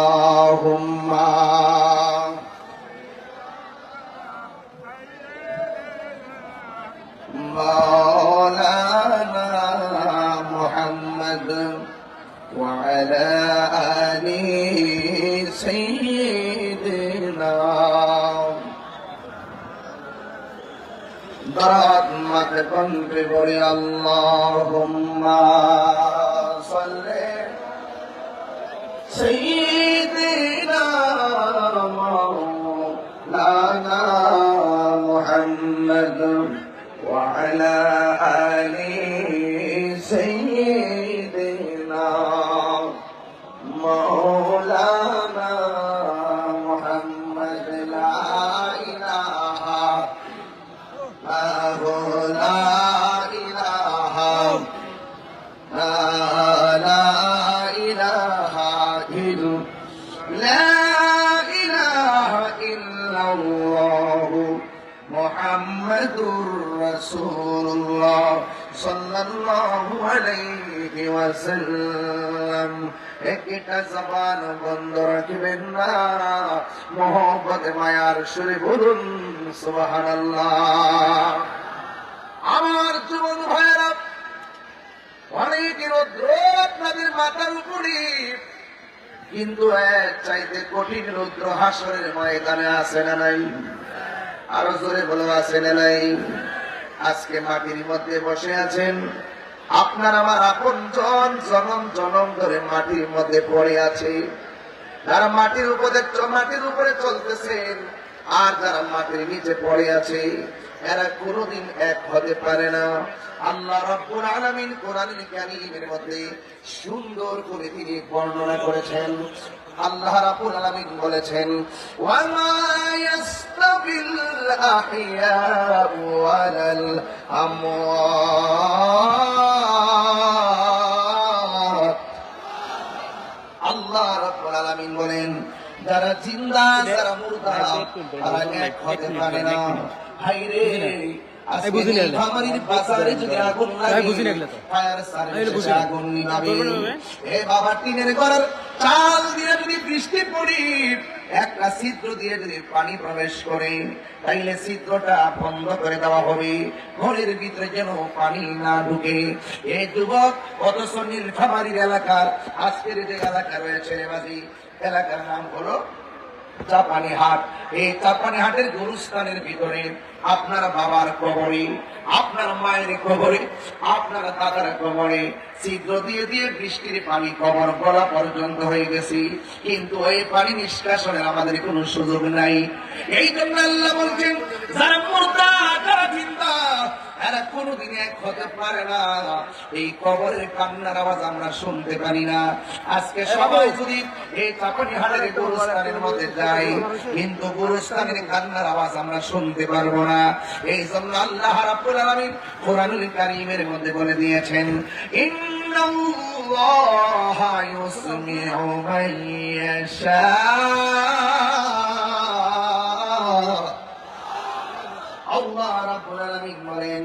اللهم مولانا محمد وعلى آله سيدنا ضرات مكتن بقول اللهم صل سيدنا مولانا محمد وعلى آل صلى الله عليه وسلم একটা জবান বন্ধ রাখবেন না মোহব্বত মায়ার সুরে বলুন সুবহানাল্লাহ আমার জীবন ভাইয়েরা অনেক রৌদ্র আপনাদের মাথার উপরে কিন্তু এক চাইতে কঠিন রৌদ্র হাসরের ময়দানে আছে না নাই আরো জোরে বলো আছে না নাই আজকে মাটির মধ্যে বসে আছেন। আপনার আমার আপন জন জনম জনম ধরে মাটির মধ্যে পড়ে আছে। যারা মাটির উপরে মাটির উপরে চলতেছেন, আর যারা মাটির নিচে পড়ে আছে, এরা কোনোদিন এক হতে পারে না। আল্লাহ রাব্বুল আলামিন কোরআনুল কারীমের মধ্যে সুন্দর করে তিনি বর্ণনা করেছেন। আল্লাহ রাব্বুল আলামিন বলেছেন, ওয়ামা ইয়াস্তাবিল আহইয়া ওয়ালাল আমওয়াত. আল্লাহ রাব্বুল আলামিন বলেন, যারা জিন্দা, যারা মুর্দা, তারা এক হতে পারে না। হাইরে আজকে বুঝি না। বাজারে যদি আগুন লাগে আমি বুঝি না তো। ফায়ার আমি সার্ভিসে এটা বুঝি না। আগুন নিভাবে করবে না ভাই? এ বাবা টিনের ঘরের চাল দিয়ে যদি বৃষ্টি পড়ি একটা ছিদ্র দিয়ে যদি পানি প্রবেশ করে তাইলে ছিদ্রটা বন্ধ করে দেওয়া হবে ঘরের ভিতরে যেন পানি না ঢুকে এই যুবক কত অথচ নীলফামারীর এলাকার আজকের যে এলাকা রয়েছে এলাকার নাম হলো চাপানি হাট। এই চাপানি হাটের গুরুস্থানের ভিতরে আপনার বাবার কবরে, আপনার মায়ের কবরে, আপনার দাদার কবরে ছিদ্র দিয়ে দিয়ে বৃষ্টির পানি কবর গলা পর্যন্ত হয়ে গেছে। কিন্তু এই পানি নিষ্কাশনের আমাদের কোনো সুযোগ নাই। এই জন্য আল্লাহ বলছেন, যারা মুর্দা, যারা জিন্দা এরা কোনোদিন এক হতে পারে না। এই কবরের কান্নার আওয়াজ আমরা শুনতে পারি না। আজকে সবাই যদি এই চাপানি হাটের গুরুস্থানের মধ্যে যাই কিন্তু গুরুস্থানের কান্নার আওয়াজ আমরা শুনতে পারব না। এই জন্য আল্লাহ রাব্বুল আলামিন কোরআনুল কারীমের মধ্যে বলে দিয়েছেন ইন্নাল্লাহা ইউসমিউ মান ইয়াশা আল্লাহ রাব্বুল আলামিন বলেন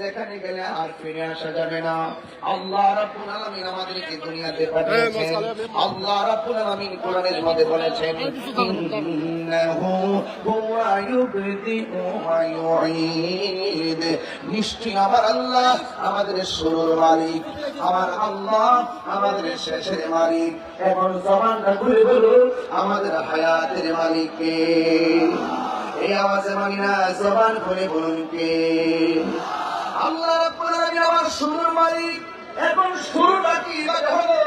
যেখানে গেলে আর ফিরে আসা যাবে না। আল্লাহ রাব্বুল আলামিন আমাদেরকে দুনিয়াতে পাঠিয়েছেন। আল্লাহ রাব্বুল আলামিন কোরআনের মধ্যে বলেছেন ইন্নাহু হুয়া ইউবদিউ ওয়া ইউঈদ। নিশ্চয় আমার আল্লাহ আমাদের শুরুর মালিক আমার আল্লাহ আমাদের শেষের মালিক। এখন জবানটা খুলে বলো আমাদের হায়াতের মালিক কে? এই আওয়াজে মানি না জবান খুলে বলুন কে? আল্লাহ রাব্বুল আলামিন আমার শুরুর মালিক এখন শুরুটা কি এবারে হলো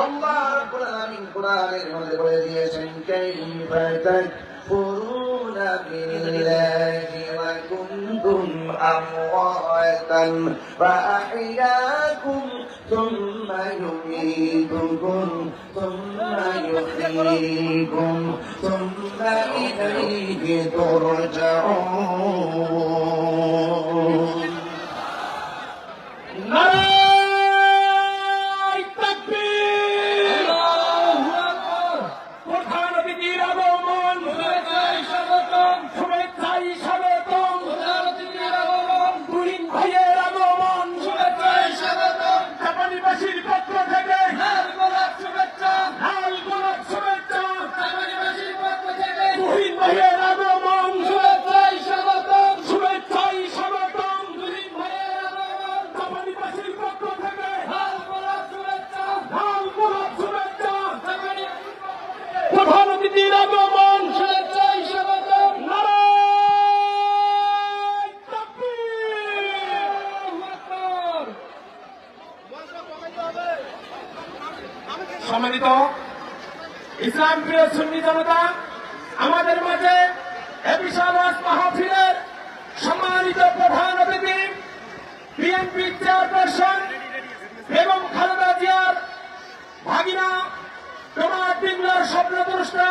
আল্লাহ রাব্বুল আলামিন কোরআনের মধ্যে বলে দিয়েছেন কাইফা তাকফুরুনা বিল্লাহি ওয়া কুনতুম আমওয়াতান فأحياكم ثم يميتكم ثم يحييكم ثم إليه ترجعون সম্মানিত ইসলাম প্রিয় সুন্নি জনতা, আমাদের মাঝে বিশাল মাহফিলের সম্মানিত প্রধান অতিথি, বিএনপি চেয়ারপারসন এবং খালেদা জিয়ার ভাগিনা তোমার বিংলার স্বপ্নদ্রষ্টা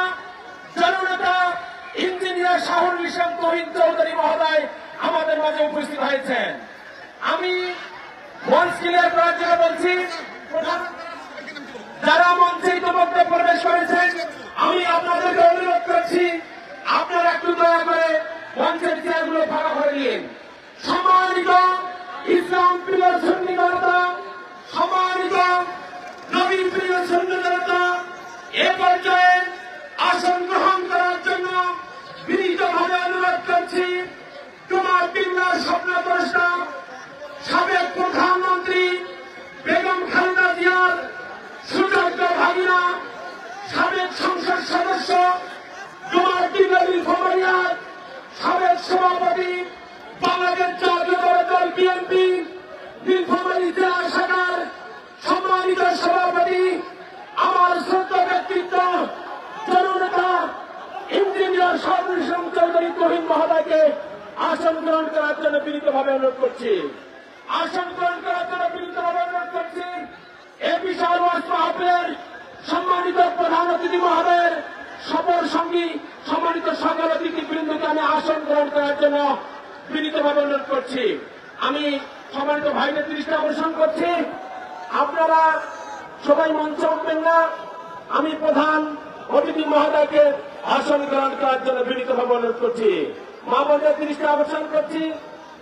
জননেতা ইঞ্জিনিয়ার শাহুল ইসলাম তহিদ চৌধুরী মহোদয় আমাদের মাঝে উপস্থিত হয়েছেন। আমি বলছি প্রধান- যারা মঞ্চে ইতিমধ্যে প্রবেশ করেছেন, আমি আপনাদেরকে অনুরোধ করছি, আপনারা একটু দয়া করে মঞ্চের চেয়ারগুলো ফাঁকা করে দিন সম্মানিত ইসলাম প্রিয় সুন্নি জনতা, সম্মানিত নবীন প্রিয় সুন্নি জনতা, এ পর্যায়ে আসন গ্রহণ করার জন্য বিনীতভাবে অনুরোধ করছি, তোমার বিল্লার স্বপ্নদ্রষ্টা সাবেক প্রধানমন্ত্রী বেগম খালেদা জিয়ার সুযোগ্য ভাগিনা সাবেক সংসদ সদস্য তোমার বিরোধী খবরিয়ার সাবেক সভাপতি, বাংলাদেশ জাতীয় দল বিএনপি নীলফামারী জেলা শাখার সম্মানিত সভাপতি, আমার শ্রদ্ধ ব্যক্তিত্ব, জননেতা, ইঞ্জিনিয়ার সর্বসম চৌধুরী তহিন মহোদয়কে আসন গ্রহণ করার জন্য বিনীতভাবে অনুরোধ করছি। আসন গ্রহণ করার জন্য বিনীতভাবে অনুরোধ করছি। এ ওয়াজ মাহফিলের সম্মানিত প্রধান অতিথি মহোদয়ের সফর সঙ্গী সম্মানিত সকল অতিথি বৃন্দকে আমি আসন গ্রহণ করার জন্য বিনীতভাবে অনুরোধ করছি। আমি সম্মানিত ভাইদের দৃষ্টি আকর্ষণ করছি। আপনারা সবাই মঞ্চে উঠবেন না। আমি প্রধান অতিথি মহোদয়কে আসন গ্রহণ করার জন্য বিনীতভাবে অনুরোধ করছি। মা বোনদের দৃষ্টি আকর্ষণ করছি।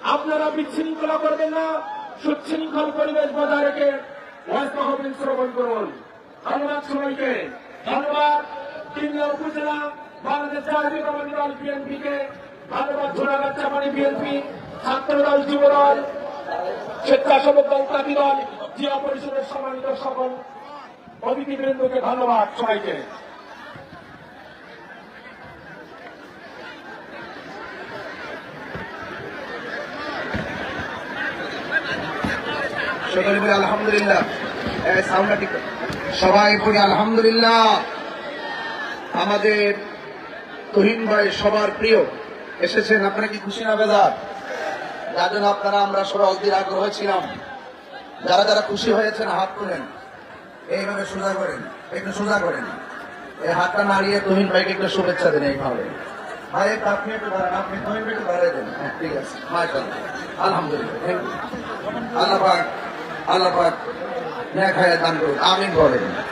আপনারা বিশৃঙ্খলা করবেন না। সুশৃঙ্খল পরিবেশ বজায় রেখে ওয়াজ মাহফিল শ্রবণ করুন। ধন্যবাদ সবাইকে। ধন্যবাদ। তিনটা উপজেলা, বাংলাদেশ দল বিএনপি কে চাপানি বিএনপি স্বেচ্ছাসেবক দল দল, জিয়া পরিষদের সম্মানিত সকল অতিথিবৃন্দকে ধন্যবাদ সবাইকে। আলহামদুলিল্লাহ। সবাই আলহামদুলিল্লাহ। আমাদের তুহিন ভাই সবার প্রিয়। এসেছেন আপনারা কি খুশি না বেদার যার জন্য আপনারা আমরা সবাই অধীর আগ্রহ ছিলাম। যারা যারা খুশি হয়েছেন হাত তোলেন। এইভাবে সোজা করেন একটু সোজা করেন। এই হাতটা নাড়িয়ে তুহিন ভাইকে একটু শুভেচ্ছা দেন এইভাবে। ভাই আপনি একটু আপনি ভাইকে হ্যাঁ, ঠিক আছে। আলহামদুলিল্লাহ আল্লাহ আল্লাহ পাক দান করুন আমিন বলেন।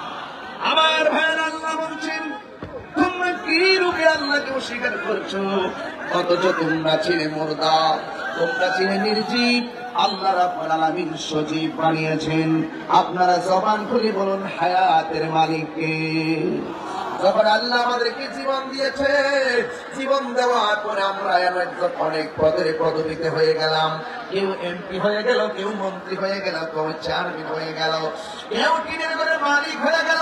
আমার ভাইয়ের আল্লাহ বলছেন, তোমরা কি রূপে আল্লাহকে অস্বীকার করছ? অথচ তোমরা ছিলে মুর্দা, তোমরা ছিলে নির্জীব আপনারা জবান খুলে বলুন, হায়াতের মালিককে। যখন আল্লাহ আমাদেরকে জীবন দিয়েছে, জীবন দেওয়ার পরে আমরা অনেক পদের পদবিতে হয়ে গেলাম। কেউ এমপি হয়ে গেল, কেউ মন্ত্রী হয়ে গেল, কেউ চেয়ারম্যান হয়ে গেল, কেউ টিনের মালিক হয়ে গেল।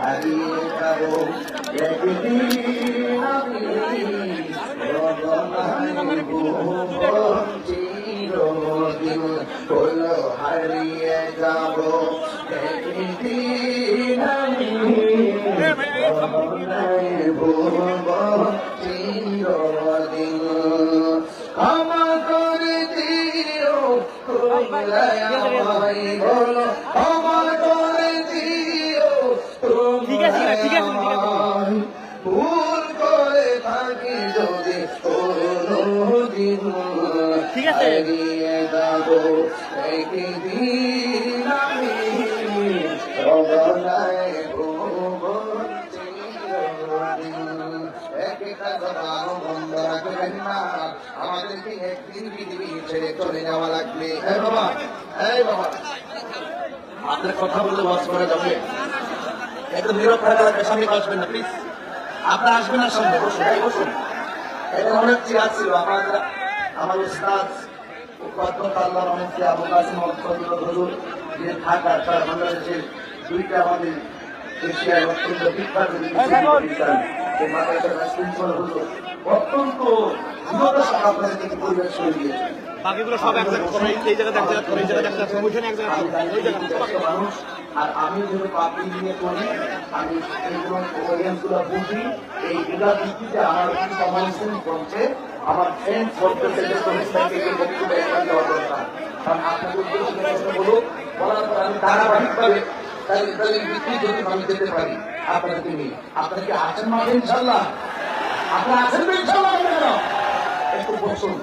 হারিয়ে যাব একদিন হলো হারিয়ে যাব একদিন ক্ষমা করে দিও তোমরাই বন্ধ রাখবেন না আমাদেরকে একদিন পৃথিবী ছেড়ে চলে যাওয়া লাগবে এই বাবা এই বাবা আপনার কথা বলতে বাস করা যাবে। একটু নীরব থাকা লাগবে সামনে আসবেন না প্লিজ আপনার আসবেন না সামনে বসুন বসুন। এটা অনেক চেয়ার ছিল আমাদের আমার উস্তাদ উপাধ্যক্ষ আল্লাহ রহমতে আবু কাসিম ফজল হজুর যে ঢাকা তার বাংলাদেশের দুইটা আমাদের এশিয়ার অত্যন্ত বিখ্যাত সেই মাদ্রাসার প্রিন্সিপাল হজুর অত্যন্ত দৃঢ়তার সাথে আপনাদেরকে পরিবেশ করে দিয়েছেন বাকিগুলো সব এক জায়গায় করে এই জায়গাতে এক জায়গায় করে এই জায়গাতে এক জায়গায় ওইখানে এক জায়গায় করে, ওই জায়গাতে মানুষ আর আমি পাবলিক নিয়ে করি বুঝি ভিত্তিতে আমার একটু করছে আমার ফ্রেন্ড বলতেছে যে তুমি সাইকেলের বক্তব্য একটা দেওয়া দরকার। কারণ আপনাদের উদ্দেশ্যে চেষ্টা বলার পর আমি ধারাবাহিকভাবে তাদের ভিত্তি যদি আমি যেতে পারি। আপনাদেরকে নিয়ে আপনাকে আছেন মাঝে ইনশাল্লাহ আপনার আছেন তো ইনশাল্লাহ একটু বসুন।